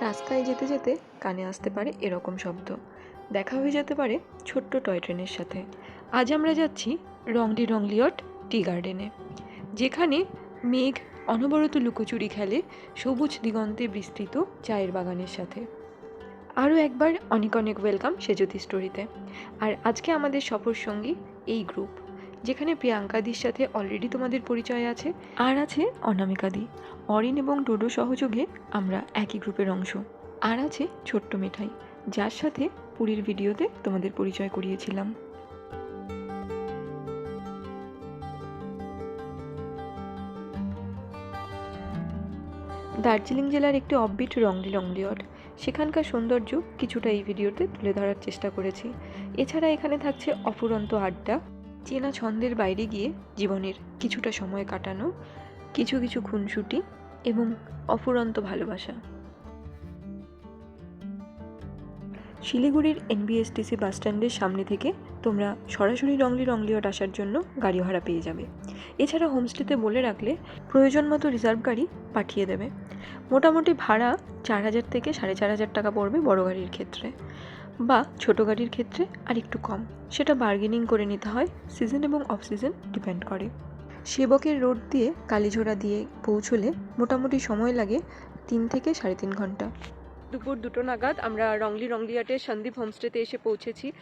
রাস্তায় যেতে যেতে কানে আসতে পারে এরকম শব্দ। দেখা হয়ে যেতে পারে ছোট্ট টয় ট্রেনের সাথে। আজ আমরা যাচ্ছি রংলি রংলিয়ট টি গার্ডেনে, যেখানে মেঘ অনবরত লুকোচুরি খেলে সবুজ দিগন্তে বিস্তৃত চায়ের বাগানের সাথে। আরও একবার অনেক অনেক ওয়েলকাম সেজতি স্টোরিতে আর আজকে আমাদের সফর সঙ্গী এই গ্রুপ যেখানে প্রিয়াঙ্কাদির সাথে অলরেডি তোমাদের পরিচয় আছে। আর আছে অনামিকাদি অরিন এবং ডোডো সহযোগে আমরা একই গ্রুপের অংশ। আর আছে ছোট্ট মিঠাই, যার সাথে পুরীর ভিডিওতে তোমাদের পরিচয় করিয়েছিলাম। দার্জিলিং জেলার একটি অববিট রংলি রংলিয়ট সেখানকার সৌন্দর্য কিছুটা এই ভিডিওতে তুলে ধরার চেষ্টা করেছি। এছাড়া এখানে থাকছে অফুরন্ত আড্ডা চেনা ছন্দের বাইরে গিয়ে জীবনের কিছুটা সময় কাটানো, কিছু কিছু খুনসুটি এবং অফুরন্ত ভালোবাসা। শিলিগুড়ির এনবিএসটিসি বাস স্ট্যান্ডের সামনে থেকে তোমরা সরাসরি রংলি রংলিয়ট আসার জন্য গাড়ি ভাড়া পেয়ে যাবে। এছাড়া হোমস্টেতে বলে রাখলে প্রয়োজন মতো রিজার্ভ গাড়ি পাঠিয়ে দেবে। মোটামুটি ভাড়া চার হাজার থেকে সাড়ে চার হাজার টাকা পড়বে বড় গাড়ির ক্ষেত্রে। বা ছোট গাড়ির ক্ষেত্রে আর একটু কম। সেটা বার্গেনিং করে নিতে হয় সিজন এবং অফ সিজন ডিপেন্ড করে। সেবকের রোড দিয়ে কালীঝোড়া দিয়ে পৌঁছলে মোটামুটি সময় লাগে তিন থেকে সাড়ে তিন ঘণ্টা। দুপুর দুটো নাগাদ আমরা রংলি রংলিয়াটের সন্দীপ হোমস্টেতে এসে পৌঁছেছি।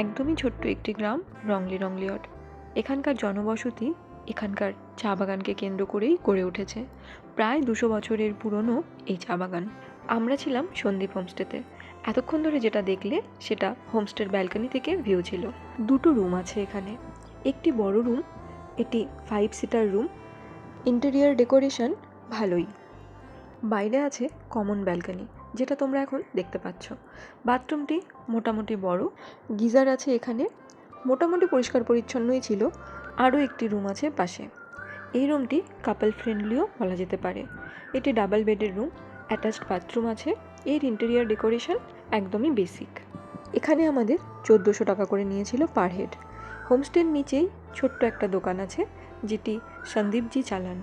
একদমই ছোট্ট একটি গ্রাম, রংলি রংলিয়ট এখানকার জনবসতি এখানকার চা বাগানকে কেন্দ্র করেই গড়ে উঠেছে। প্রায় দুশো বছরের পুরনো এই চা বাগান। আমরা ছিলাম সন্দীপ হোমস্টেতে। এতক্ষণ ধরে যেটা দেখলে সেটা হোমস্টের ব্যালকনি থেকে ভিউ ছিল। দুটো রুম আছে এখানে। একটি বড় রুম এটি five seater room. Interior decoration ভালোই। বাইরে আছে কমন ব্যালকনি। যেটা তোমরা এখন দেখতে পাচ্ছ। বাথরুমটি মোটামুটি বড়। গিজার আছে এখানে। মোটামুটি পরিষ্কার পরিচ্ছন্নই ছিল। আরও একটি রুম আছে পাশে। এই রুমটি কাপল ফ্রেন্ডলিও বলা যেতে পারে। এটি ডাবল বেডের রুম অ্যাটাচড বাথরুম আছে। এর ইন্টেরিয়ার ডেকোরেশন একদমই বেসিক এখানে আমাদের চোদ্দোশো টাকা করে নিয়েছিল পার হেড হোমস্টের নিচেই ছোট্ট একটা দোকান আছে, যেটি সন্দীপজি চালান।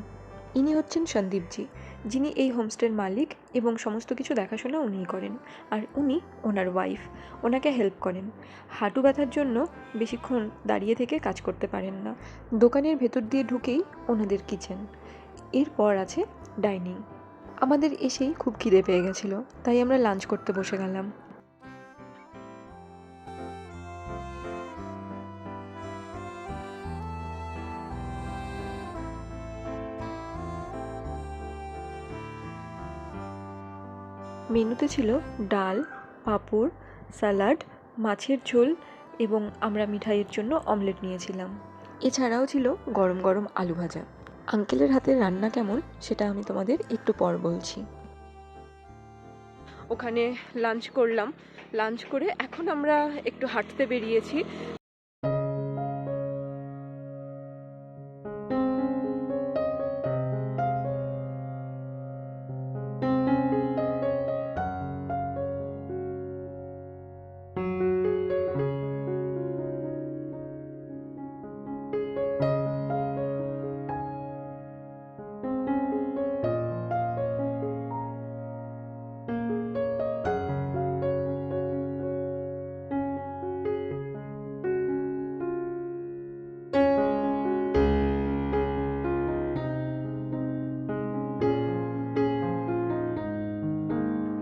ইনি হচ্ছেন সন্দীপজি। যিনি এই হোমস্টের মালিক এবং সমস্ত কিছু দেখাশোনা উনিই করেন। আর উনি ওনার ওয়াইফ ওনাকে হেল্প করেন। হাঁটু ব্যথার জন্য বেশিক্ষণ দাঁড়িয়ে থেকে কাজ করতে পারেন না। দোকানের ভেতর দিয়ে ঢুকেই ওনাদের কিচেন এরপর আছে ডাইনিং আমাদের এসেই খুব খিদে পেয়ে গেছিল, তাই আমরা লাঞ্চ করতে বসে গেলাম। মেনুতে ছিল ডাল, পাঁপড়, স্যালাড, মাছের ঝোল এবং আমরা মিঠাইয়ের জন্য অমলেট নিয়েছিলাম। এছাড়াও ছিল গরম গরম আলু ভাজা। আঙ্কেলের হাতের রান্না কেমন সেটা আমি তোমাদের একটু পর বলছি। ওখানে লাঞ্চ করলাম। লাঞ্চ করে এখন আমরা একটু হাঁটতে বেরিয়েছি।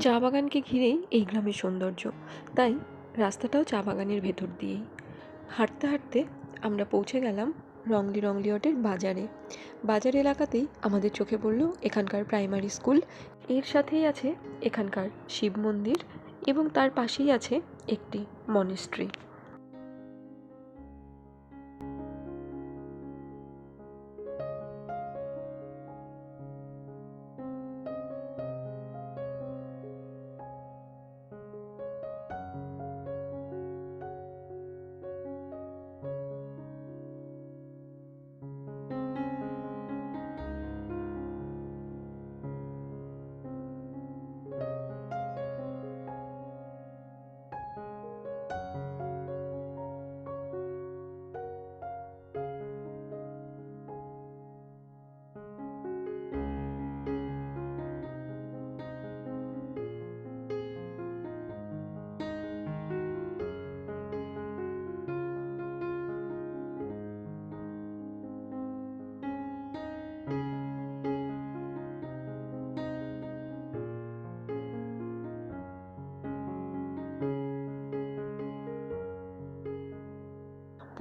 চা বাগানকে ঘিরেই এই গ্রামের সৌন্দর্য। তাই রাস্তাটাও চা বাগানের ভেতর দিয়েই। হাঁটতে হাঁটতে আমরা পৌঁছে গেলাম রংলি রংলিয়টের বাজারে। বাজার এলাকাতেই আমাদের চোখে পড়ল এখানকার প্রাইমারি স্কুল। এর সাথেই আছে এখানকার শিব মন্দির এবং তার পাশেই আছে একটি মনেস্ট্রি।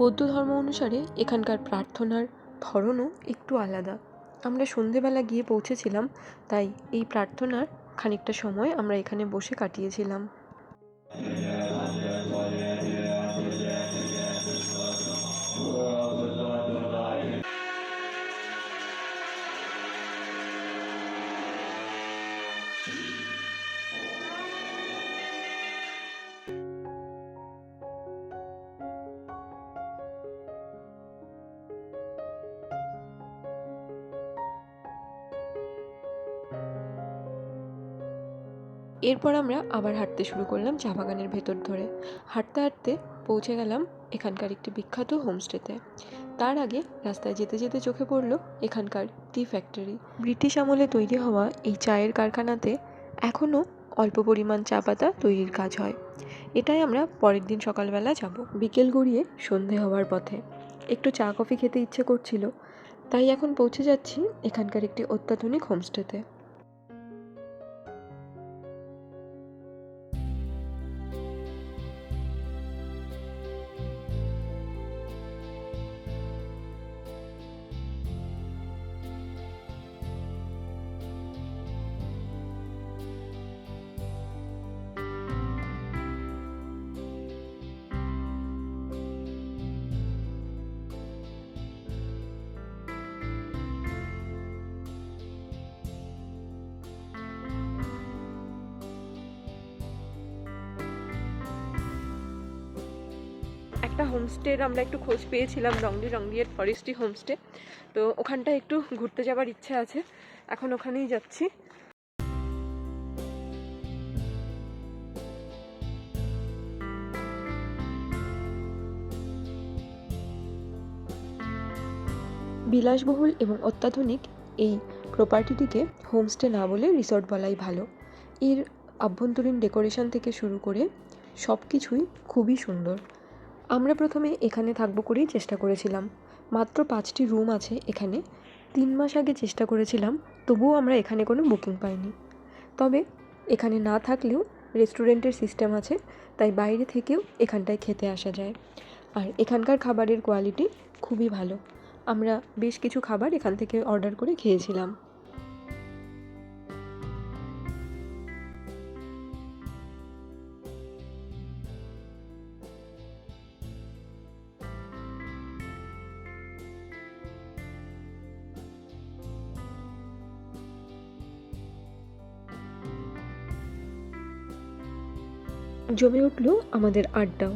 বৌদ্ধ ধর্ম অনুসারে এখানকার প্রার্থনার ধরনও একটু আলাদা। আমরা সন্ধেবেলা গিয়ে পৌঁছেছিলাম, তাই এই প্রার্থনার খানিকটা সময় আমরা এখানে বসে কাটিয়েছিলাম। এরপর আমরা আবার হাঁটতে শুরু করলাম চা বাগানের ভেতর ধরে। হাঁটতে হাঁটতে পৌঁছে গেলাম এখানকার একটি বিখ্যাত হোমস্টেতে। তার আগে রাস্তায় যেতে যেতে চোখে পড়ল এখানকার টি ফ্যাক্টরি। ব্রিটিশ আমলে তৈরি হওয়া এই চায়ের কারখানাতে এখনও অল্প পরিমাণ চা পাতা তৈরির কাজ হয়। এটাই আমরা পরের দিন সকালবেলা যাব। বিকেল গড়িয়ে সন্ধে হওয়ার পথে। একটু চা কফি খেতে ইচ্ছে করছিল, তাই এখন পৌঁছে যাচ্ছি এখানকার একটি অত্যাধুনিক হোমস্টেতে। একটা হোমস্টের আমরা একটু খোঁজ পেয়েছিলাম, রংলি রংলিয়ের ফরেস্ট্রি হোমস্টে তো ওখানটায় একটু ঘুরতে যাবার ইচ্ছে আছে। এখন ওখানেই যাচ্ছি। বিলাসবহুল এবং অত্যাধুনিক এই প্রপার্টিটিকে হোমস্টে না বলে রিসর্ট বলাই ভালো। এর আভ্যন্তরীণ ডেকোরেশন থেকে শুরু করে সব কিছুই খুবই সুন্দর। আমরা প্রথমে এখানে থাকব করেই চেষ্টা করেছিলাম। মাত্র পাঁচটি রুম আছে এখানে। তিন মাস আগে চেষ্টা করেছিলাম, তবুও আমরা এখানে কোনো বুকিং পাইনি। তবে এখানে না থাকলেও রেস্টুরেন্টের সিস্টেম আছে, তাই বাইরে থেকেও এখানটায় খেতে আসা যায়। আর এখানকার খাবারের কোয়ালিটি খুবই ভালো। আমরা বেশ কিছু খাবার এখান থেকে অর্ডার করে খেয়েছিলাম। জমে উঠল আমাদের আড্ডাও।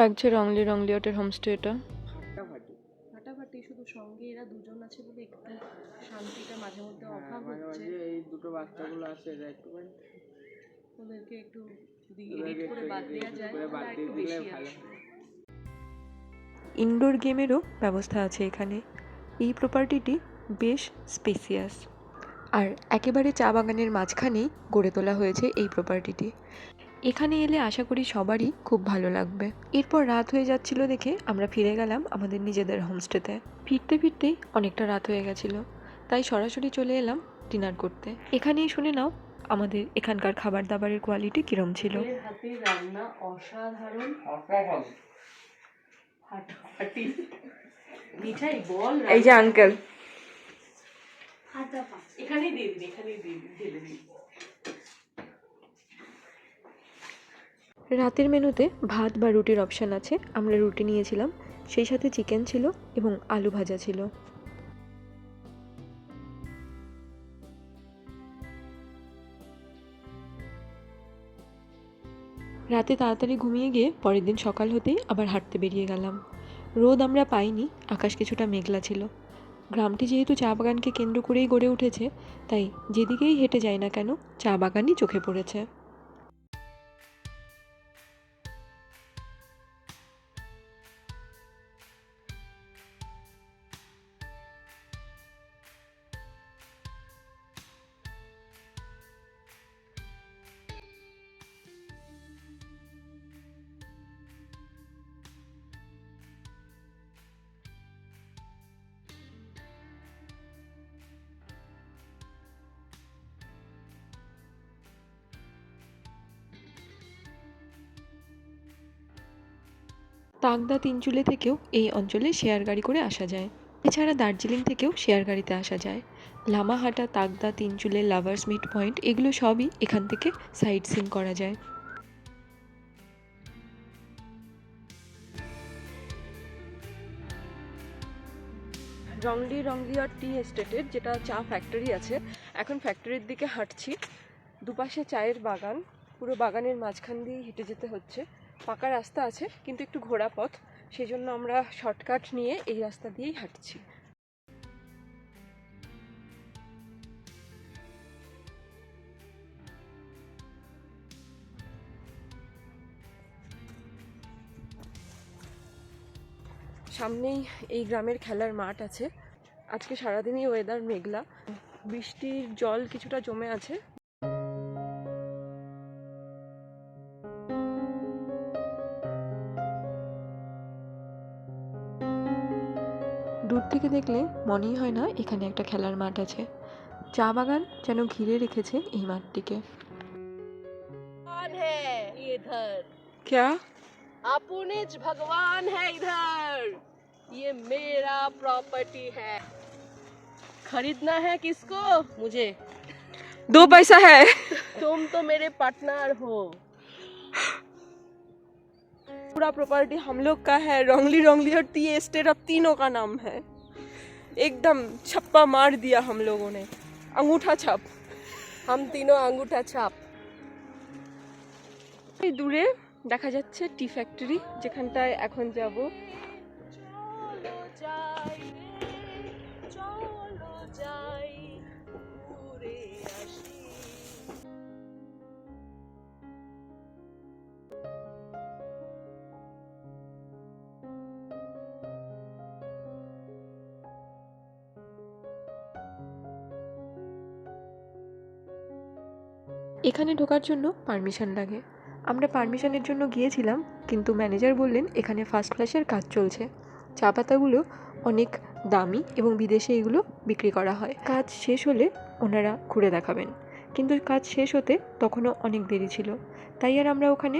লাগছে রংলি রংলিয়টের হোমস্টেটা ফাটাফাটি। ফাটাফাটি শুধু সঙ্গে এরা দুজন আছে বলে একটু শান্তিটা মাঝে মধ্যে হ্যাঁ, অভাব হচ্ছে। এই দুটো বাচ্চাগুলো আছে এরা ওদেরকে একটু ওদেরকে এডিট করে একটু বাদ দেওয়া যায় একটু বেশি আসবে ইনডোর গেমেরও ব্যবস্থা আছে এখানে। এই প্রপার্টিটি বেশ স্পেসিয়াস আর একেবারে চা বাগানের মাঝখানেই গড়ে তোলা হয়েছে এই প্রপার্টিটি এখানে এলে আশা করি সবারই খুব ভালো লাগবে। এরপর রাত হয়ে যাচ্ছিল দেখে আমরা ফিরে গেলাম আমাদের নিজেদের হোমস্টেতে। ফিরতে ফিরতেই অনেকটা রাত হয়ে গেছিল তাই সরাসরি চলে এলাম ডিনার করতে। এখানেই শুনে নাও আমাদের এখানকার খাবার দাবারের কোয়ালিটি কীরম ছিল। রান্না অসাধারণ। মিঠাই বল এই যে আঙ্কেল এখানেই দিয়ে দিন এখানেই দিয়ে দিন ঢেলে দিন রাতের মেনুতে ভাত বা রুটির অপশান আছে। আমরা রুটি নিয়েছিলাম, সেই সাথে চিকেন ছিল এবং আলু ভাজা ছিল। রাতে তাড়াতাড়ি ঘুমিয়ে গিয়ে পরের দিন সকাল হতেই আবার হাঁটতে বেরিয়ে গেলাম। রোদ আমরা পাইনি, আকাশ কিছুটা মেঘলা ছিল। গ্রামটি যেহেতু চা বাগানকে কেন্দ্র করেই গড়ে উঠেছে, তাই যেদিকেই হেঁটে যাই না কেন, চা বাগানই চোখে পড়েছে। তাগদা তিনচুলে থেকেও এই অঞ্চলে শেয়ার গাড়ি করে আসা যায়। এছাড়া দার্জিলিং থেকেও শেয়ার গাড়িতে আসা যায়। Lamahatta, Takdah Tinchuley, lovers meet point এগুলো সবই এখান থেকে সাইট সিন করা যায়। রংলি রংলিয়ার টি এস্টেটের যেটা চা ফ্যাক্টরি আছে, এখন ফ্যাক্টরির দিকে হাঁটছি। দুপাশে চায়ের বাগান, পুরো বাগানের মাঝখান দিয়ে হেঁটে যেতে হচ্ছে। পাকা রাস্তা আছে, কিন্তু একটু ঘোরা পথ। সেই জন্য আমরা শর্টকাট নিয়ে এই রাস্তা দিয়েই হাঁটছি। সামনেই এই গ্রামের খেলার মাঠ আছে। আজকে সারাদিনই ওয়েদার মেঘলা। বৃষ্টির জল কিছুটা জমে আছে। থেকে দেখলে মনেই হয় না এখানে একটা খেলার মাঠ আছে চা বাগান যেন ঘিরে রেখেছে এই মাঠটিকে भगवान है इधर ক্যা अपुनिज भगवान है इधर ये मेरा प्रॉपर्टी है खरीदना है किसको मुझे दो पैसा है तुम तो मेरे पार्टनर हो पूरा प्रॉपर्टी हम लोग का है रोंगली रोंगली और टी एस्टेट अब तीनों का नाम है एकदम छप्पा मार दिया हम लोगों ने अंगूठा छाप हम तीनों अंगूठा छाप এই দূরে দেখা যাচ্ছে টি ফ্যাক্টরি যেখানটায় এখন যাব এখানে ঢোকার জন্য পারমিশন লাগে। আমরা পারমিশনের জন্য গিয়েছিলাম, কিন্তু ম্যানেজার বললেন এখানে ফার্স্ট ক্লাসের কাজ চলছে। চা পাতাগুলো অনেক দামি এবং বিদেশে এগুলো বিক্রি করা হয়। কাজ শেষ হলে ওনারা ঘুরে দেখাবেন। কিন্তু কাজ শেষ হতে তখনও অনেক দেরি ছিল। তাই আর আমরা ওখানে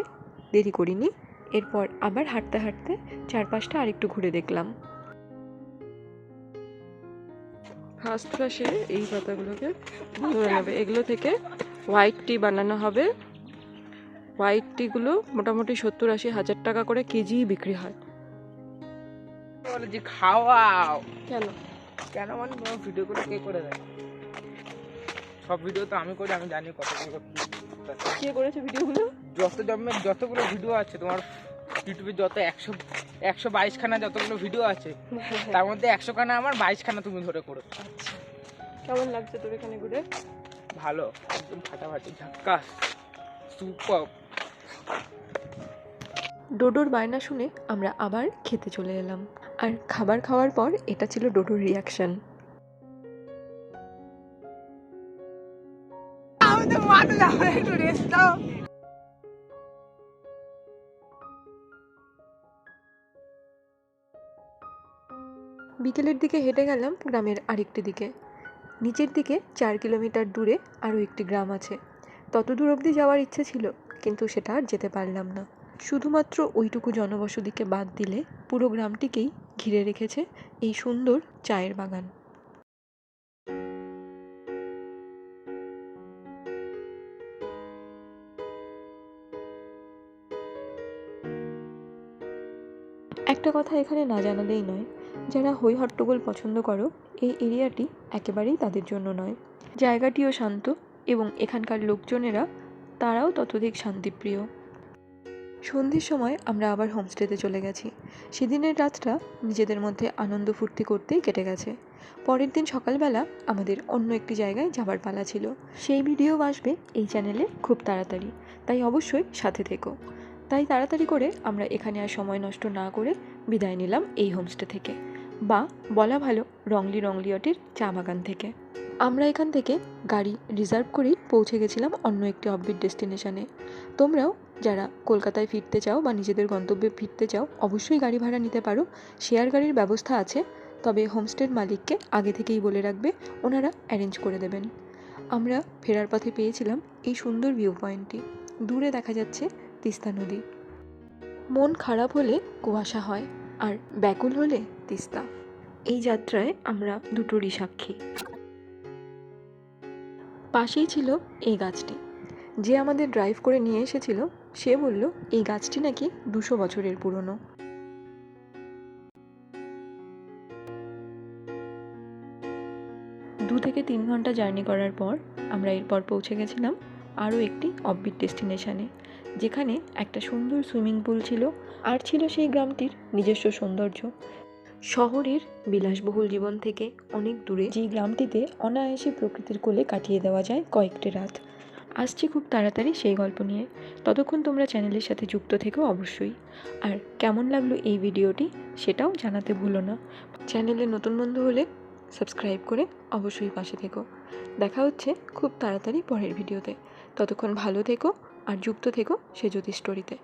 দেরি করিনি। এরপর আবার হাঁটতে হাঁটতে চারপাশটা আরেকটু ঘুরে দেখলাম। ফার্স্ট ক্লাসে এই পাতাগুলোকে নেবে। এগুলো থেকে হোয়াইট টি বানানো হবে। হোয়াইট টিগুলো মোটামুটি সত্তর আশি হাজার টাকা করে কেজি বিক্রি হয়। খাওয়াও। কেন? কেন মানে তোমার ভিডিও করে কে করে দেয়? সব ভিডিও তো আমি করি আমি জানি কত কে করেছে ভিডিওগুলো যত জন্মের যতগুলো ভিডিও আছে তোমার ইউটিউবে যত একশো একশো বাইশ খানা যতগুলো ভিডিও আছে তার মধ্যে একশো খানা আমার বাইশ খানা তুমি ধরে করো আচ্ছা। কেমন লাগছে তোর এখানে ঘুরে? ভালো। একদম ফাটাফাটি ঝাক্কাস সুপার। ডোডোর বায়না শুনে আমরা আবার খেতে চলে এলাম। আর খাবার খাওয়ার পর এটা ছিল ডোডোর রিয়াকশন বিকেলের দিকে হেঁটে গেলাম গ্রামের আরেকটি দিকে। নিচের দিকে চার কিলোমিটার দূরে আরও একটি গ্রাম আছে। তত দূর অবধি যাওয়ার ইচ্ছে ছিল, কিন্তু সেটা আর যেতে পারলাম না। শুধুমাত্র ওইটুকু জনবসতিকে বাদ দিলে পুরো গ্রামটিকেই ঘিরে রেখেছে এই সুন্দর চায়ের বাগান। একটা কথা এখানে না জানালেই নয় যারা হই হট্টগোল পছন্দ করো, এই এরিয়াটি একেবারেই তাদের জন্য নয়। জায়গাটিও শান্ত এবং এখানকার লোকজনেরা, তারাও ততোধিক শান্তিপ্রিয়। সন্ধ্যের সময় আমরা আবার হোমস্টেতে চলে গেছি। সেদিনের রাতটা নিজেদের মধ্যে আনন্দ ফুর্তি করতেই কেটে গেছে। পরের দিন সকালবেলা আমাদের অন্য একটি জায়গায় যাবার পালা ছিল। সেই ভিডিও আসবে এই চ্যানেলে খুব তাড়াতাড়ি, তাই অবশ্যই সাথে থেকো। তাই তাড়াতাড়ি করে আমরা এখানে আর সময় নষ্ট না করে বিদায় নিলাম এই হোমস্টে থেকে। বা বলা ভালো রংলি রংলিয়টের চা বাগান থেকে। আমরা এখান থেকে গাড়ি রিজার্ভ করেই পৌঁছে গেছিলাম অন্য একটি অফবিট ডেস্টিনেশনে তোমরাও যারা কলকাতায় ফিরতে চাও বা নিজেদের গন্তব্যে ফিরতে চাও, অবশ্যই গাড়ি ভাড়া নিতে পারো। শেয়ার গাড়ির ব্যবস্থা আছে, তবে হোমস্টের মালিককে আগে থেকেই বলে রাখবে, ওনারা অ্যারেঞ্জ করে দেবেন। আমরা ফেরার পথে পেয়েছিলাম এই সুন্দর ভিউ পয়েন্টটি দূরে দেখা যাচ্ছে তিস্তা নদী। মন খারাপ হলে কুয়াশা হয়। আর ব্যাকুল হলে তিস্তা। এই যাত্রায় আমরা দুটোরই সাক্ষী পাশেই ছিল এই গাছটি। যে আমাদের ড্রাইভ করে নিয়ে এসেছিল, সে বলল, এই গাছটি নাকি দুশো বছরের পুরনো। দু থেকে তিন ঘণ্টা জার্নি করার পর আমরা এরপর পৌঁছে গেছিলাম আরও একটি অফবিট ডেস্টিনেশনে যেখানে একটা সুন্দর সুইমিং পুল ছিল আর ছিল সেই গ্রামটির নিজস্ব সৌন্দর্য। শহরের বিলাসবহুল জীবন থেকে অনেক দূরে যে গ্রামটিতে অনায়াসে প্রকৃতির কোলে কাটিয়ে দেওয়া যায় কয়েকটি রাত। আসছি খুব তাড়াতাড়ি সেই গল্প নিয়ে। ততক্ষণ তোমরা চ্যানেলের সাথে যুক্ত থেকো অবশ্যই। আর কেমন লাগল এই ভিডিওটি সেটাও জানাতে ভুলো না। চ্যানেলে নতুন বন্ধু হলে সাবস্ক্রাইব করে অবশ্যই পাশে থেকো। দেখা হচ্ছে খুব তাড়াতাড়ি পরের ভিডিওতে। ততক্ষণ ভালো থেকো আর যুক্ত থেকো সে জ্যোতি স্টোরিতে।